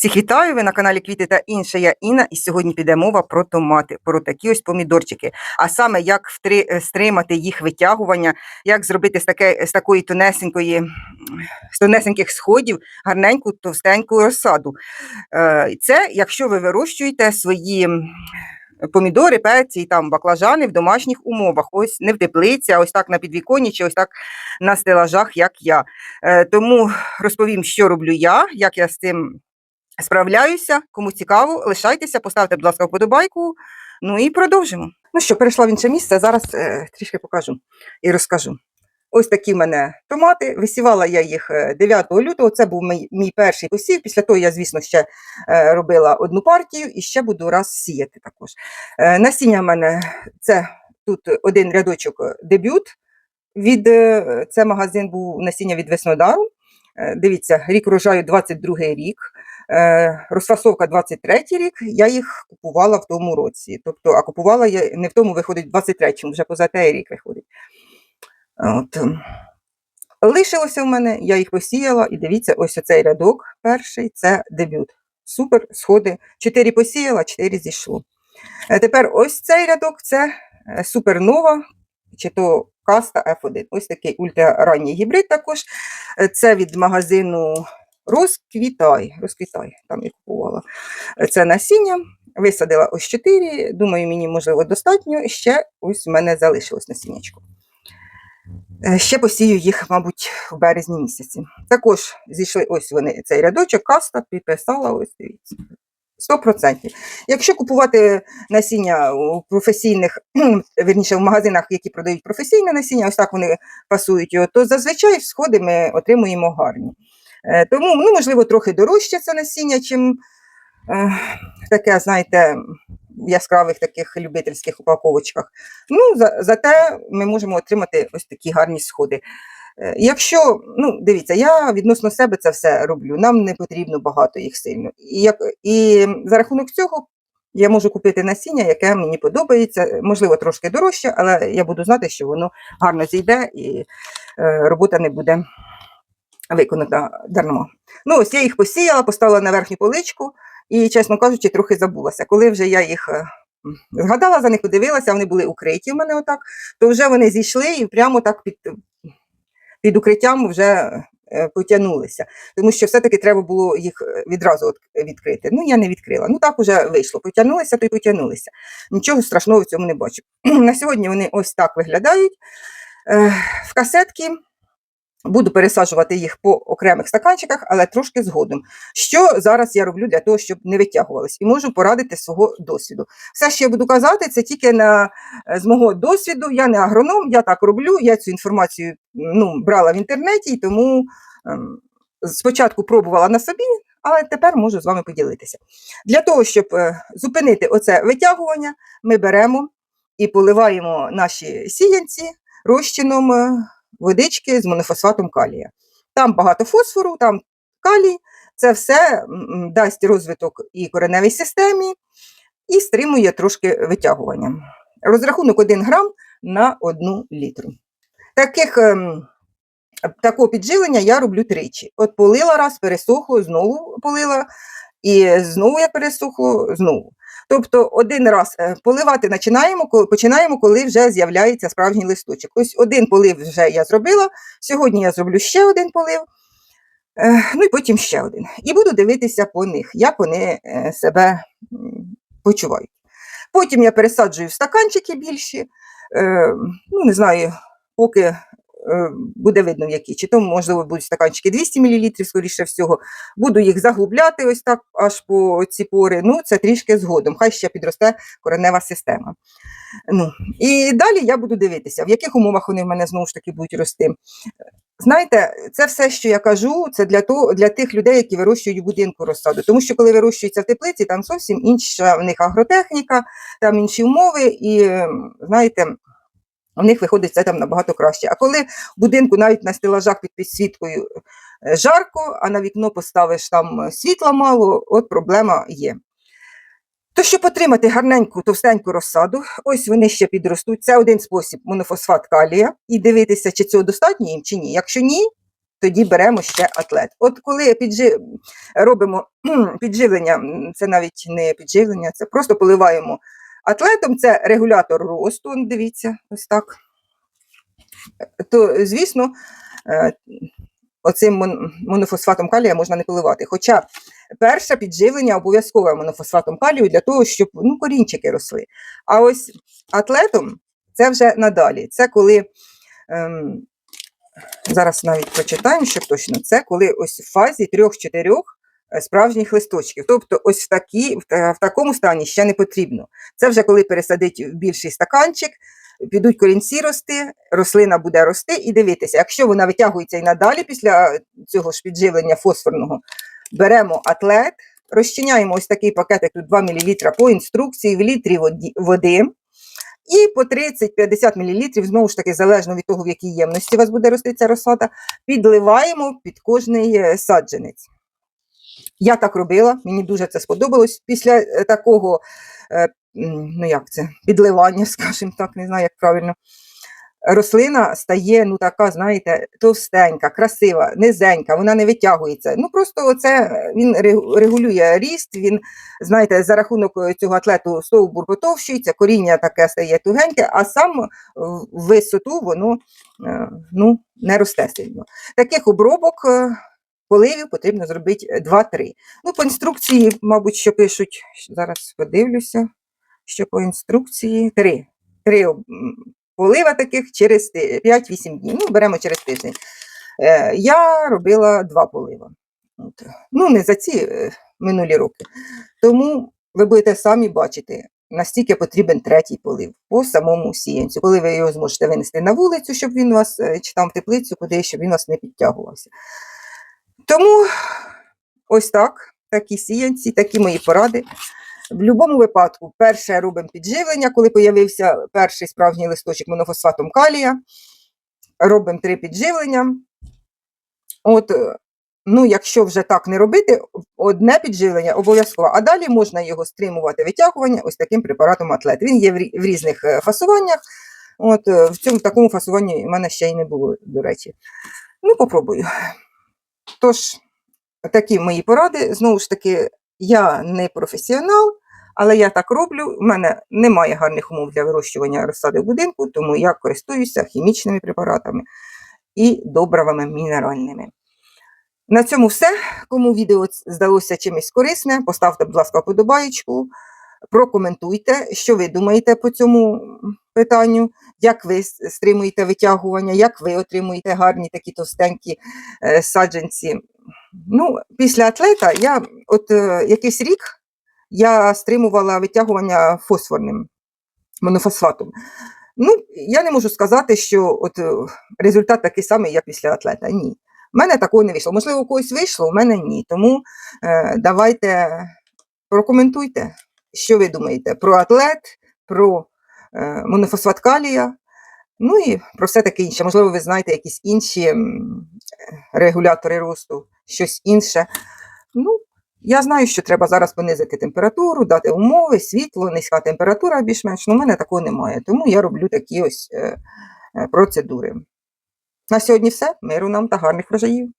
Всіх вітаю! Ви на каналі Квіти та інше. Я Інна, і сьогодні піде мова про томати, про такі ось помідорчики. А саме як втри- е, стримати їх витягування, як зробити з, таке, з такої тонесенької, з тонесеньких сходів гарненьку товстеньку розсаду. Е, Це якщо ви вирощуєте свої. Помідори, перці там баклажани в домашніх умовах, ось не в теплиці, а ось так на підвіконні, чи ось так на стелажах, як я. Е, Тому розповім, що роблю я, як я з цим справляюся. Кому цікаво, лишайтеся, поставте, будь ласка, вподобайку. Ну і продовжимо. Ну що, перейшла в інше місце, зараз е, трішки покажу і розкажу. Ось такі в мене томати. Висівала я їх е, 9 лютого. Це був мій, мій перший посів. Після того я, звісно, ще е, робила одну партію і ще буду раз сіяти також. Е, насіння в мене це тут один рядочок е, дебют. Від, е, це магазин був насіння від Веснодару. Е, Дивіться, рік урожаю 22 рік, е, розфасовка 23 рік. Я їх купувала в тому році. Тобто, а купувала я не в тому виходить, в 23-му, вже поза той рік виходить. От. Лишилося в мене, я їх посіяла, і дивіться, ось оцей рядок перший це дебют. Супер, сходи. Чотири посіяла, чотири зійшло. Е, Тепер ось цей рядок це е, супернова, чи то каста F1. Ось такий ультраранній гібрид також. Е, Це від магазину Розквітай. Розквітай, там я купувала. Це насіння. Висадила ось 4. Думаю, мені можливо достатньо. Ще ось в мене залишилось насіннячко. Е, Ще посію їх, мабуть, в березні місяці. Також зійшли ось вони цей рядочок, каста підписала, ось. 100%. Якщо купувати насіння у професійних, вірніше, в магазинах, які продають професійне насіння, ось так вони пасують його, то зазвичай сходи ми отримуємо гарні. Е, Тому, ну, можливо, трохи дорожче це насіння, чим е, таке, знаєте, в яскравих таких любительських упаковочках. Ну, за, зате ми можемо отримати ось такі гарні сходи. Е, Якщо, ну, дивіться, я відносно себе це все роблю, нам не потрібно багато їх сильно. І, як, і за рахунок цього я можу купити насіння, яке мені подобається, можливо, трошки дорожче, але я буду знати, що воно гарно зійде і е, робота не буде виконана дарма. Ну, ось я їх посіяла, поставила на верхню поличку і, чесно кажучи, трохи забулася. Коли вже я їх. е, Згадала за них, подивилася, вони були укриті в мене отак, то вже вони зійшли і прямо так під, під укриттям вже е, потягнулися. Тому що все-таки треба було їх е, відразу відкрити. Ну, я не відкрила. Ну так уже вийшло. Потягнулися, то й потягнулися. Нічого страшного в цьому не бачу. На сьогодні вони ось так виглядають. В касетки буду пересаджувати їх по окремих стаканчиках, але трошки згодом. Що зараз я роблю для того, щоб не витягувались, і можу порадити свого досвіду. Все, що я буду казати, це тільки на, е, з мого досвіду. Я не агроном, я так роблю. Я цю інформацію ну, брала в інтернеті, і тому ем, спочатку пробувала на собі, але тепер можу з вами поділитися. Для того, щоб е, зупинити оце витягування, ми беремо і поливаємо наші сіянці розчином е, водички з монофосфатом калія. Там багато фосфору, там калій. Це все дасть розвиток і кореневій системі, і стримує трошки витягування. Розрахунок 1 грам на 1 літру. Таких, ем, такого підживлення я роблю тричі. От полила раз, пересохло, знову полила, і знову я пересохло, знову. Тобто один раз е, поливати починаємо, ко- починаємо, коли вже з'являється справжній листочок. Ось один полив вже я зробила, сьогодні я зроблю ще один полив, е, ну і потім ще один. І буду дивитися по них, як вони е, себе почувають. Потім я пересаджую в стаканчики більші, ну не знаю, поки буде видно, які. Чи то, можливо, будуть стаканчики 200 мл, скоріше всього. Буду їх заглубляти ось так аж по ці пори. Ну, це трішки згодом. Хай ще підросте коренева система. Ну, і далі я буду дивитися, в яких умовах вони в мене знову ж таки будуть рости. Знаєте, це все, що я кажу, це для того, для тих людей, які вирощують в будинку розсаду. Тому що коли вирощується в теплиці, там зовсім інша в них агротехніка, там інші умови, і знаєте, в них виходить це там набагато краще. А коли в будинку навіть на стелажах під підсвіткою е, жарко, а на вікно поставиш там е, світла мало, от проблема є. То, щоб отримати гарненьку, товстеньку розсаду, ось вони ще підростуть. Це один спосіб монофосфат калія, і дивитися, чи цього достатньо їм, чи ні. Якщо ні, тоді беремо ще атлет. От коли піджи... робимо підживлення, це навіть не підживлення, це просто поливаємо атлетом, це регулятор росту, дивіться, ось так. То, звісно, е, оцим монофосфатом калія можна не поливати. Хоча перше підживлення обов'язкове монофосфатом калію для того, щоб ну, корінчики росли. А ось атлетом це вже надалі. Це коли. Ем, зараз навіть прочитаємо, щоб точно це коли ось в фазі трьох-чотирьох е, справжніх листочків. Тобто, ось в, такі, в, такому стані ще не потрібно. Це вже коли пересадить в більший стаканчик, підуть корінці рости, рослина буде рости і дивитися. Якщо вона витягується і надалі після цього ж підживлення фосфорного, беремо атлет, розчиняємо ось такий пакетик, тут 2 мл по інструкції в літрі води. І по 30-50 мл, знову ж таки, залежно від того, в якій ємності у вас буде рости ця розсада, підливаємо під кожний е, саджанець. Я так робила, мені дуже це сподобалось. Після е, такого, е, ну як це, підливання, скажімо так, не знаю, як правильно. Рослина стає, ну така, знаєте, товстенька, красива, низенька, вона не витягується. Ну просто оце е, він регулює ріст, він, знаєте, за рахунок цього атлету стовбур потовщується, коріння таке стає тугеньке, а сам в висоту воно ну, не росте сильно. Таких обробок поливів потрібно зробити 2-3. Ну, по інструкції, мабуть, що пишуть, зараз подивлюся, що по інструкції 3. 3 полива таких через 5-8 днів. Ну, беремо через тиждень. Е, Я робила два полива. Ну, не за ці е, минулі роки. Тому ви будете самі бачити, настільки потрібен третій полив по самому сіянцю. Коли ви його зможете винести на вулицю, щоб він вас, е, чи там в теплицю, куди, щоб він вас не підтягувався. Тому ось так, такі сіянці, такі мої поради. В будь-якому випадку, перше робимо підживлення, коли з'явився перший справжній листочок монофосфатом калія. Робимо три підживлення. От, е, ну, якщо вже так не робити, одне підживлення обов'язково, а далі можна його стримувати витягування ось таким препаратом атлет. Він є в різних е, фасуваннях. От, е, в цьому такому фасуванні в мене ще й не було, до речі. Ну, попробую. Тож, такі мої поради. Знову ж таки, я не професіонал, але я так роблю. У мене немає гарних умов для вирощування розсади в будинку, тому я користуюся хімічними препаратами і добривами мінеральними. На цьому все. Кому відео здалося чимось корисне, поставте, будь ласка, вподобаєчку, прокоментуйте, що ви думаєте по цьому питанню, як ви стримуєте витягування, як ви отримуєте гарні такі товстенькі е, саджанці. Ну, після атлета я от е, якийсь рік я стримувала витягування фосфорним монофосфатом. Ну, я не можу сказати, що от е, результат такий самий, як після атлета. Ні. У мене такого не вийшло. Можливо, у когось вийшло, у мене ні. Тому е, давайте прокоментуйте, що ви думаєте про атлет, про е, монофосфат калія, ну і про все таке інше. Можливо, ви знаєте якісь інші регулятори росту, щось інше. Ну, я знаю, що треба зараз понизити температуру, дати умови, світло, низька температура більш-менш. Ну, у мене такого немає. Тому я роблю такі ось е, е, процедури. На сьогодні все. Миру нам та гарних врожаїв.